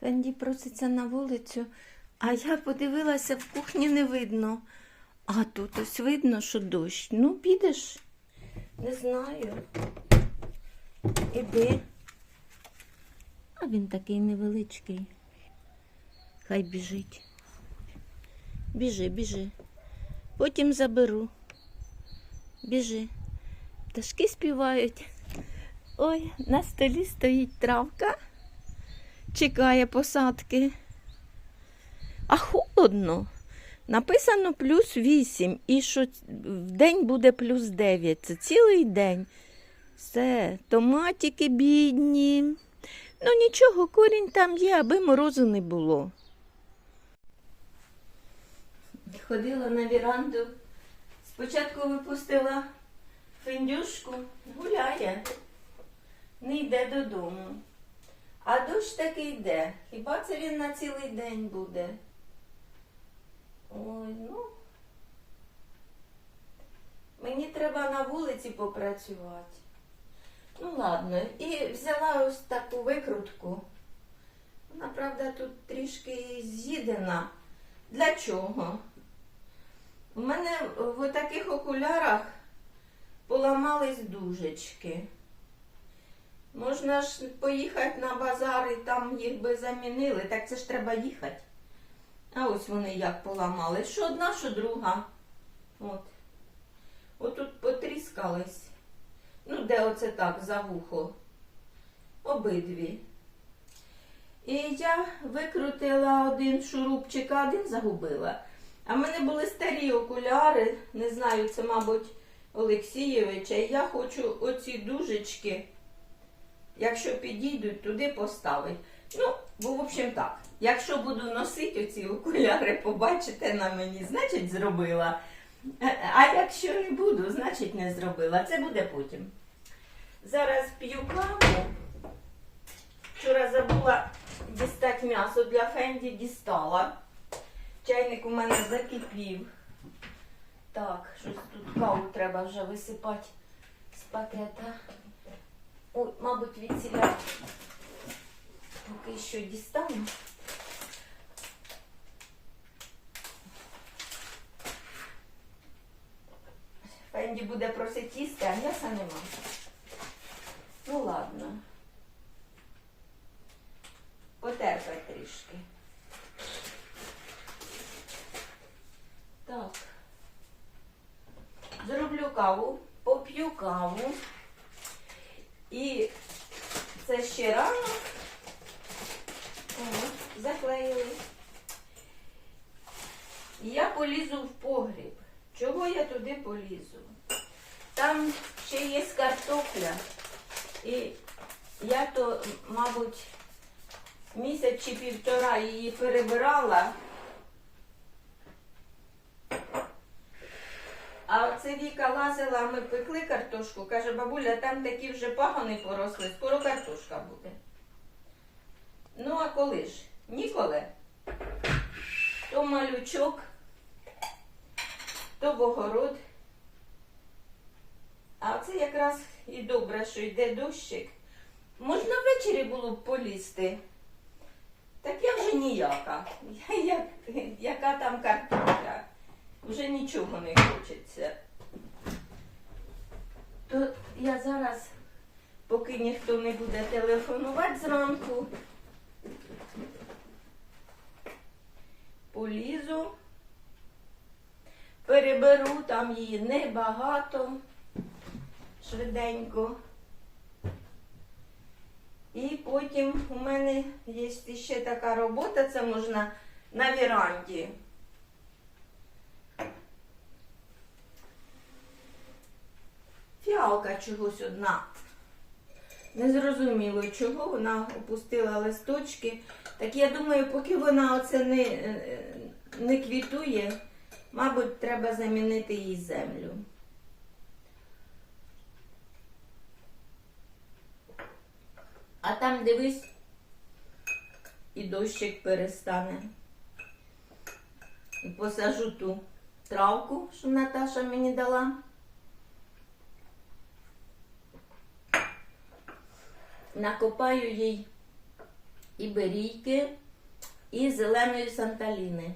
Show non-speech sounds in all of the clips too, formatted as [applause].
Фенді проситься на вулицю, а я подивилася, в кухні не видно. А тут ось видно, що дощ. Ну, підеш? Не знаю. Іди. А він такий невеличкий. Хай біжить. Біжи, біжи. Потім заберу. Біжи. Пташки співають. Ой, на столі стоїть травка, чекає посадки. А холодно. Написано плюс 8 і що в день буде плюс 9. Це цілий день. Все, томатики бідні. Ну нічого, корінь там є, аби морозу не було. Ходила на віранду. Спочатку випустила фіндюшку, гуляє, не йде додому. А дощ таки йде. Хіба це він на цілий день буде? Ой, ну. Мені треба на вулиці попрацювати. Ну, ладно, і взяла ось таку викрутку. Вона, правда, тут трішки з'їдена. Для чого? У мене в таких окулярах поламались дужечки. Можна ж поїхати на базар і там їх би замінили, так це ж треба їхати. А ось вони як поламали. Що одна, що друга. От. Отут потріскались. Ну, де оце так, за вухо. Обидві. І я викрутила один шурупчик, а один загубила. А в мене були старі окуляри, не знаю, це, мабуть, Олексійовича. Я хочу оці дужечки, якщо підійдуть, туди поставити. Ну, бо, в общем, так. Якщо буду носити оці окуляри, побачите на мені, значить зробила. Е, А якщо не буду, значить не зробила. Це буде потім. Зараз п'ю каву. Вчора забула дістати м'ясо для Фенді, дістала. Чайник у мене закипів. Так, щось тут каву треба вже висипати з пакета. Ой, мабуть, від ціля поки що дістану. Фенді буде просити їсти, а м'яса нема. Ну ладно. Потерпай трішки. Так. Зроблю каву, поп'ю каву. І це ще рано. Заклеїли. Я полізу в погріб. Чого я туди полізу? Там ще є картопля. І я то, мабуть, місяць чи півтора її перебирала. А оце Віка лазила, ми пекли картошку. Каже, бабуля, там такі вже пагони поросли, скоро картошка буде. Ну, а коли ж? Ніколи. То малючок, то в огород. А це якраз і добре, що йде дощик. Можна ввечері було б полізти. Так я вже ніяка. Я, як, яка там картопля? Вже нічого не хочеться. То я зараз, поки ніхто не буде телефонувати зранку, полізу, переберу там її небагато, швиденько. І потім у мене є ще така робота, це можна на віранді. Фіалка чогось одна. Незрозуміло, чого вона опустила листочки. Так я думаю, поки вона оце не, не квітує, мабуть, треба замінити їй землю. А там дивись, і дощик перестане. І посажу ту травку, що Наташа мені дала. Накопаю їй іберійки і зеленої санталіни.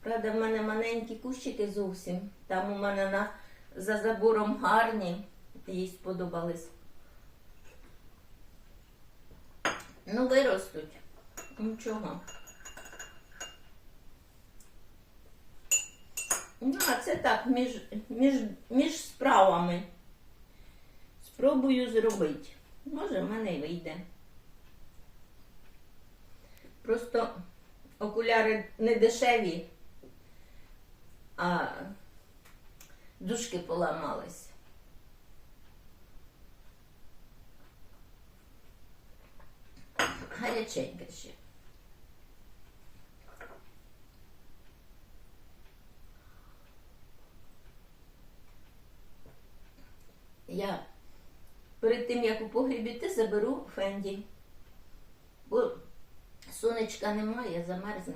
Правда, в мене маленькі кущики зовсім. Там у мене на, за забором гарні, їй сподобались. Ну, виростуть. Нічого. Ну, а це так, між, між, між справами. Спробую зробити. Може, в мене й вийде. Просто окуляри не дешеві, а дужки поламались. Гаряченька ще. Я перед тим, як у погріб іти, заберу фенді. Бо сонечка немає, замерзне.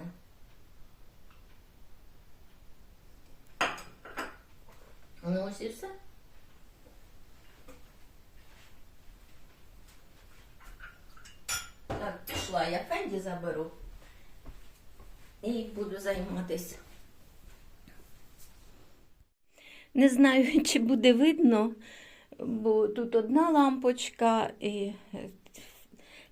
Ну ось і все. Так, пішла, я фенді заберу і буду займатися. Не знаю, [laughs] чи буде видно, бо тут одна лампочка і е,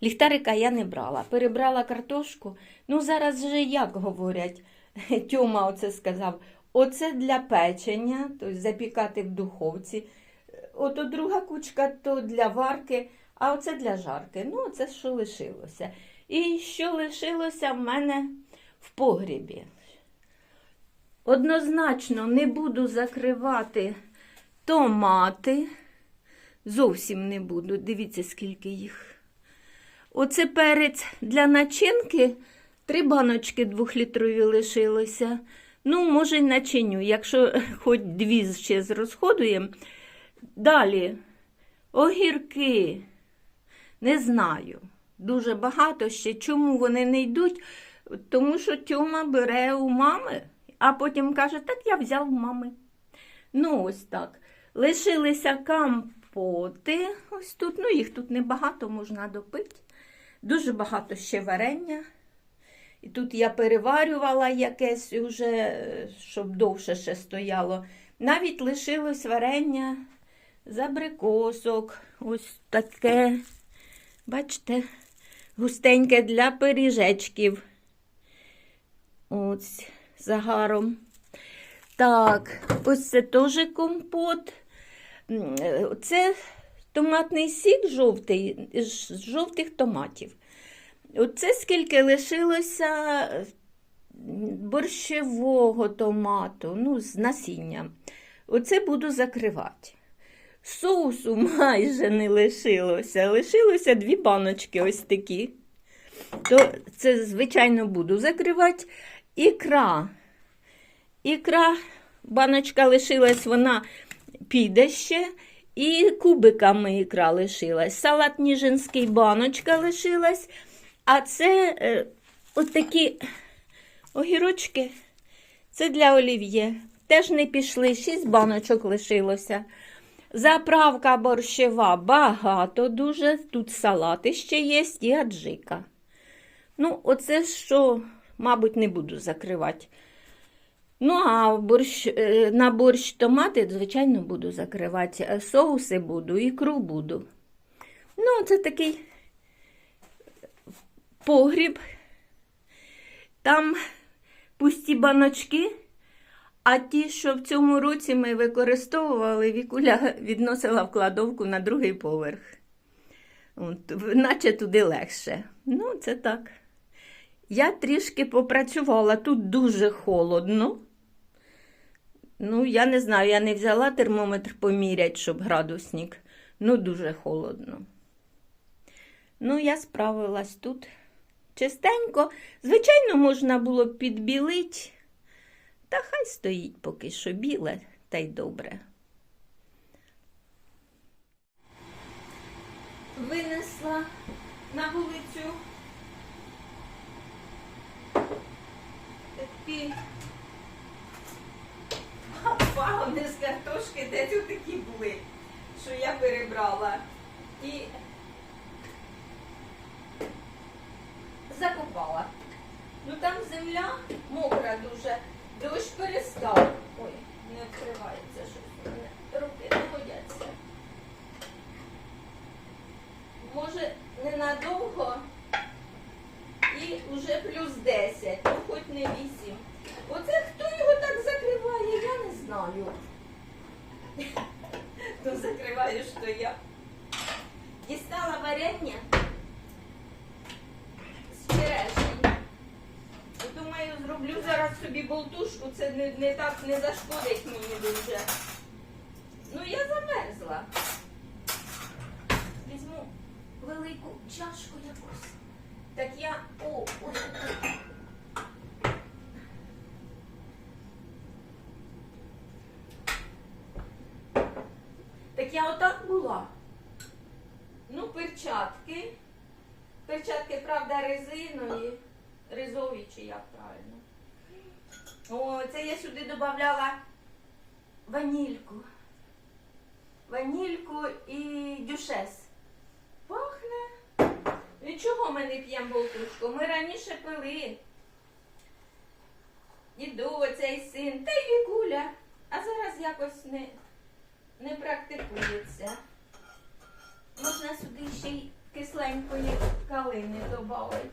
ліхтарика я не брала. Перебрала картошку. Ну, зараз же як говорять, [laughs] Тьома оце сказав, оце для печення, тобто запікати в духовці. Ото друга кучка то для варки, а оце для жарки. Ну, це що лишилося. І що лишилося в мене в погрібі. Однозначно не буду закривати томати. Зовсім не буду. Дивіться, скільки їх. Оце перець для начинки. Три баночки двохлітрові лишилося. Ну, може, й начиню, якщо [laughs] хоч дві ще зрозходуємо. Далі огірки. Не знаю. Дуже багато ще. Чому вони не йдуть? Тому що Тьома бере у мами, а потім каже, так я взяв у мами. Ну, ось так. Лишилися компоти. Ось тут, ну їх тут небагато, можна допити. Дуже багато ще варення. І тут я переварювала якесь уже, щоб довше ще стояло. Навіть лишилось варення з абрикосок. Ось таке, бачите, густеньке для пиріжечків. Ось загаром. Так, ось це теж компот. Е, Це томатний сік жовтий, з жовтих томатів. Оце скільки лишилося борщевого томату, ну, з насінням. Оце буду закривати. Соусу [laughs] майже не лишилося. Лишилося дві баночки ось такі. То це, звичайно, буду закривати. Ікра. Ікра, баночка лишилась, вона піде ще. І кубиками ікра лишилась. Салат ніжинський баночка лишилась. А це е, от такі огірочки. Це для олів'є. Теж не пішли, шість баночок лишилося. Заправка борщева багато дуже. Тут салати ще є і аджика. Ну, оце що, мабуть, не буду закривати. Ну, а борщ, е, на борщ томати, звичайно, буду закривати. Е, Соуси буду, ікру буду. Ну, це такий погріб. Там пусті баночки, а ті, що в цьому році ми використовували, Вікуля відносила в кладовку на другий поверх. От, наче туди легше. Ну, це так. Я трішки попрацювала, тут дуже холодно. Ну, я не знаю, я не взяла термометр поміряти, щоб градусник. Ну, дуже холодно. Ну, я справилась тут. Чистенько. Звичайно, можна було підбілити. Та хай стоїть поки що біле, та й добре. Винесла на вулицю такі пагони з картошки, де тут такі були, що я перебрала. І попала. Ну там земля мокра дуже, дощ перестав. Ой, не відкривається щось. Руки не годяться. Може, ненадовго і вже плюс 10, ну хоч не 8. Оце хто його так закриває, я не знаю. Хто закриває, що я. Дістала варення з черешні. Думаю, зроблю зараз собі болтушку, це не, не так не зашкодить мені дуже. Ну, я замерзла. Візьму велику чашку якусь. Так я. О, ой. Так я отак була. Ну, перчатки. Перчатки, правда, резинові. Ризові чи як правильно. О, це я сюди додавала ванільку. Ванільку і дюшес. Пахне. Від чого ми не п'ємо болтушку? Ми раніше пили. Діду, оцей син, та й вікуля. А зараз якось не, не практикується. Можна сюди ще й кисленької калини додати.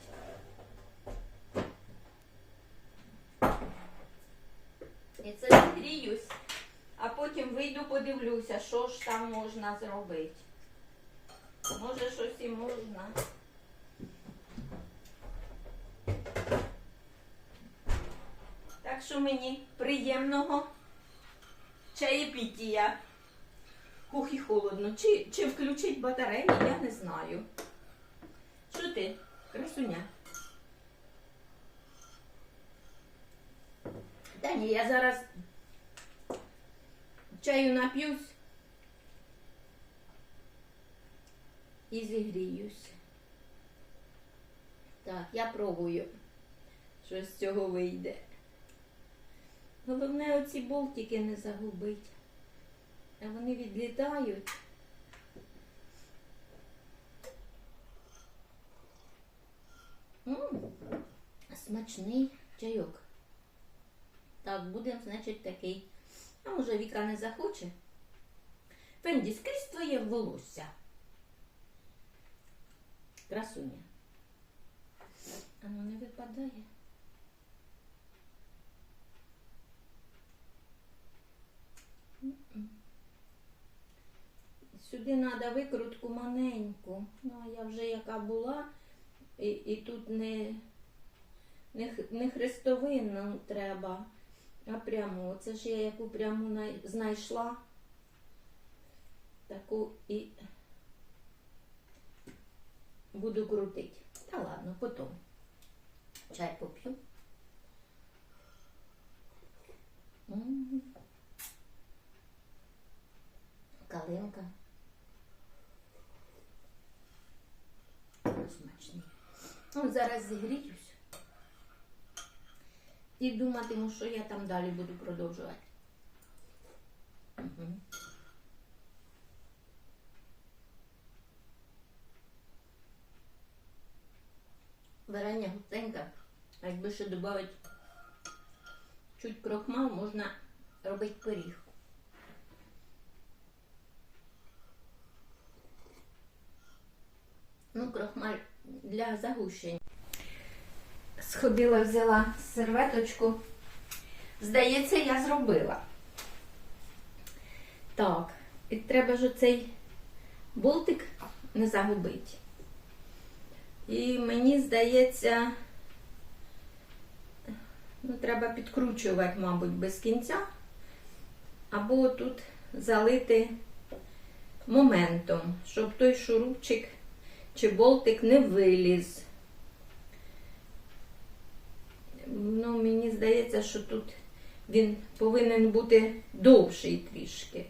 І це зігріюсь, а потім вийду подивлюся, що ж там можна зробити. Може, щось і можна. Так що мені приємного чаєпітія. Ух, і холодно. Чи, чи включить батарею, я не знаю. Що ти, красуня? Та ні, я зараз чаю нап'юсь і зігріюсь. Так, я пробую, що з цього вийде. Головне оці болтики не загубить. А вони відлітають. М, смачний чайок. Так, будемо, значить, такий. А може Віка не захоче? Фенді, скрізь твоє волосся. Красуня. А ну не випадає. Сюди треба викрутку маленьку. Ну, а я вже яка була, і, і тут не, не, не хрестовинну треба, а пряму. Це ж я яку пряму знайшла. Таку і буду крутити. Та ладно, потім. Чай поп'ю. М. Калинка. Смачний. Ну, зараз зігріюсь. І думатиму, що я там далі буду продовжувати. Угу. Варення густеньке, якби ще додати чуть крохмал, можна робити пиріг. Ну, крохмаль для загущення. Сходила, взяла серветочку. Здається, я зробила. Так, і треба ж оцей болтик не загубити. І мені здається, ну, треба підкручувати, мабуть, без кінця, або тут залити моментом, щоб той шурупчик чи болтик не виліз. Ну, мені здається, що тут він повинен бути довший трішки.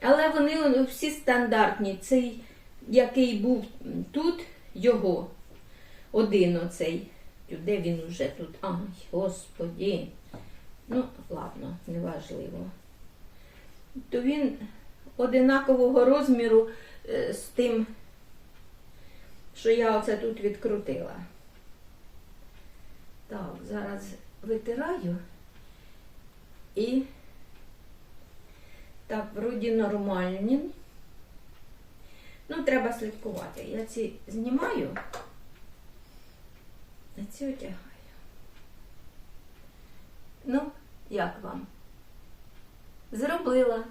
Але вони всі стандартні. Цей, який був тут, його, один оцей. Де він уже тут? Ай, господі. Ну, ладно, неважливо. То він одинакового розміру е, з тим, що я оце тут відкрутила. Так, зараз витираю і так, вроді нормальні. Ну, треба слідкувати. Я ці знімаю, а ці одягаю. Ну, як вам? Зробила.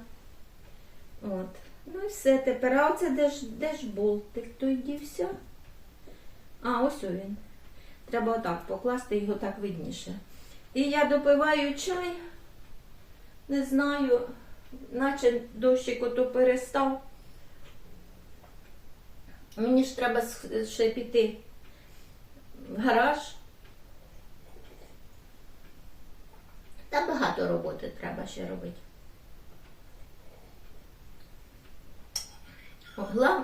От. Ну і все. Тепер, а оце де ж, де ж болтик той дівся? А, ось він. Треба отак покласти, його так видніше. І я допиваю чай, не знаю, наче дощик ото перестав. Мені ж треба ще піти в гараж. Та багато роботи треба ще робити.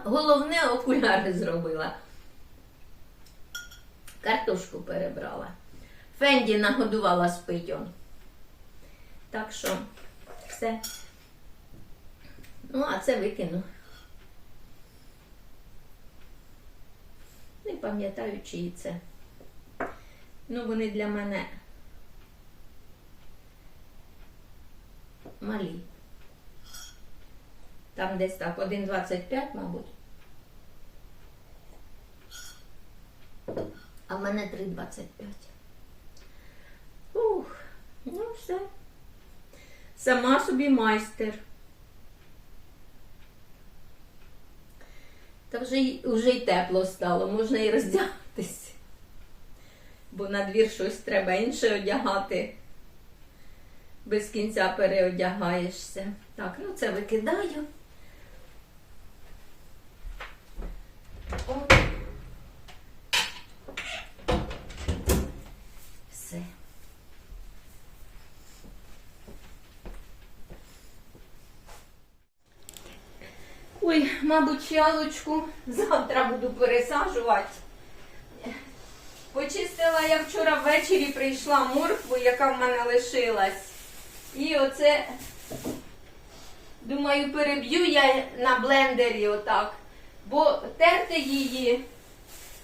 Головне окуляри зробила. Картошку перебрала. Фенді нагодувала спить он. Так що все. Ну, а це викину. Не пам'ятаю, чиї це. Ну, вони для мене малі. Там десь так, 1,25, мабуть. А в мене 3,25. Ух, ну все. Сама собі майстер. Та вже вже й тепло стало, можна і роздягатись. Бо на двір щось треба інше одягати. Без кінця переодягаєшся. Так, ну це викидаю. О. Все. Ой, мабуть, ялочку завтра буду пересаджувати. Почистила я вчора ввечері прийшла моркву, яка в мене лишилась. І оце, думаю, переб'ю я на блендері отак. Бо терти її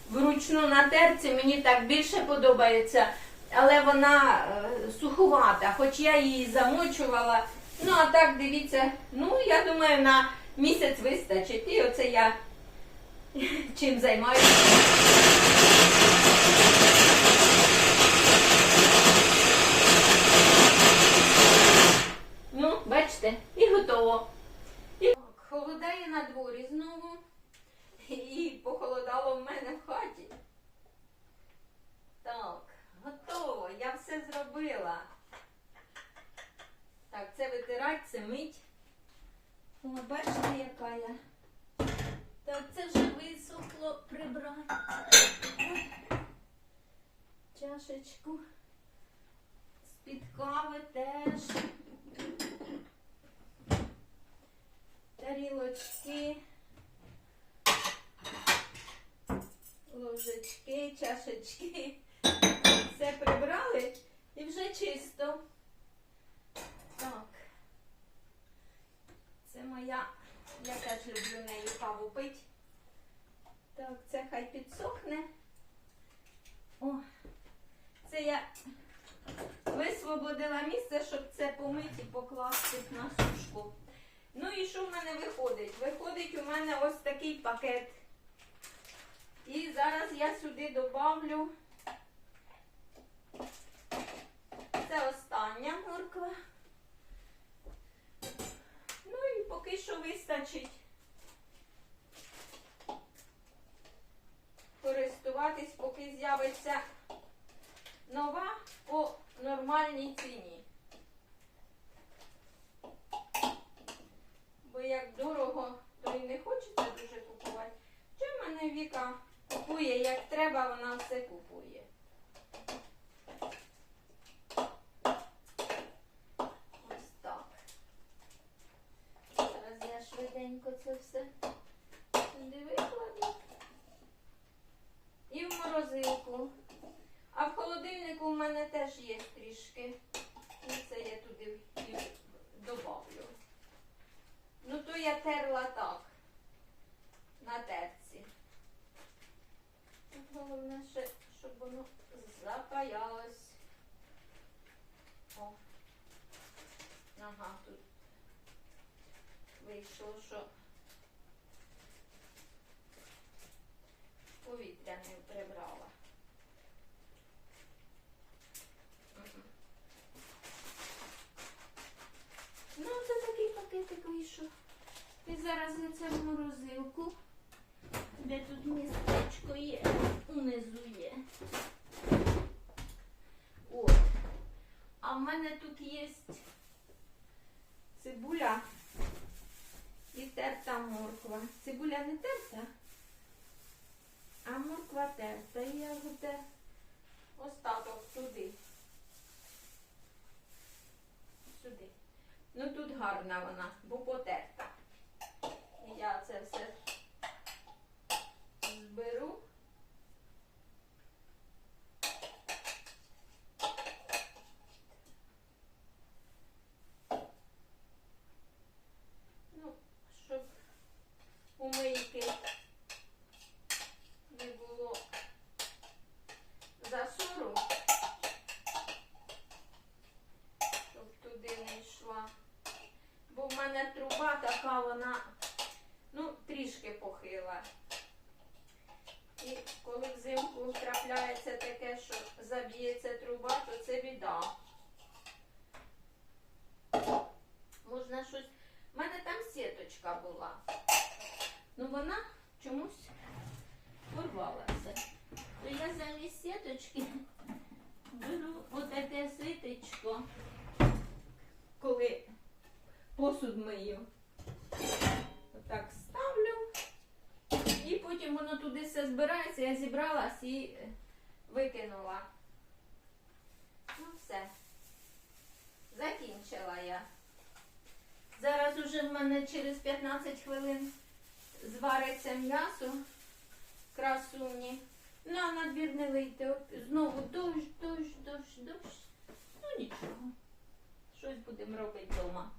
вручну на терці мені так більше подобається, але вона е, суховата, хоч я її замочувала. Ну, а так, дивіться, ну, я думаю, на місяць вистачить. І оце я чим займаюся. Ну, бачите, і готово. І... Холодає на дворі знову. І похолодало в мене в хаті. Так, готово. Я все зробила. Так, це витирать, це мить. О, бачите, яка я. Так, це вже висохло прибрати. Чашечку. З-під кави теж. Тарілочки. Ложечки, чашечки. Все прибрали і вже чисто. Так. Це моя, я теж люблю нею каву пити. Так, це хай підсохне. О, це я висвободила місце, щоб це помити і покласти на сушку. Ну і що в мене виходить? Виходить у мене ось такий пакет. І зараз я сюди добавлю. Це остання морква. Ну і поки що вистачить користуватись, поки з'явиться нова по нормальній ціні. Бо як дорого, то і не хочеться дуже купувати. Чи мене Віка купує, як треба, вона все купує. Ось так. Зараз я швиденько це все сюди викладу. І в морозилку. А в холодильнику в мене теж є трішки. І це я туди і добавлю. Ну то я терла так. На терці. Головне ще, щоб воно запаялось. О. Ага, тут вийшло, що повітря не прибрала. Мгм. Ну, це такий пакетик вийшов. І зараз я це морозилку. Де тут містечко є, унизу є. От. А в мене тут є цибуля і терта морква. Цибуля не терта, а морква терта. І я буде остаток туди. Сюди. Ну тут гарна вона, бо потерта. Я це все зберу. Ну, щоб у мийки не було засору, щоб туди не йшла. Бо в мене труба така, вона ну, трішки похила. І коли взимку трапляється таке, що заб'ється труба, то це біда. Можна щось. У мене там сіточка була. Ну вона чомусь порвалася. То я замість сіточки беру отаке ситечко, коли посуд мию. Отак ставлю. І потім воно туди все збирається, я зібралась і е, викинула. Ну все. Закінчила я. Зараз уже в мене через 15 хвилин звариться м'ясо красуні. Ну, а на двір не вийти. Знову дощ, дощ, дощ, дощ. Ну нічого. Щось будемо робити вдома.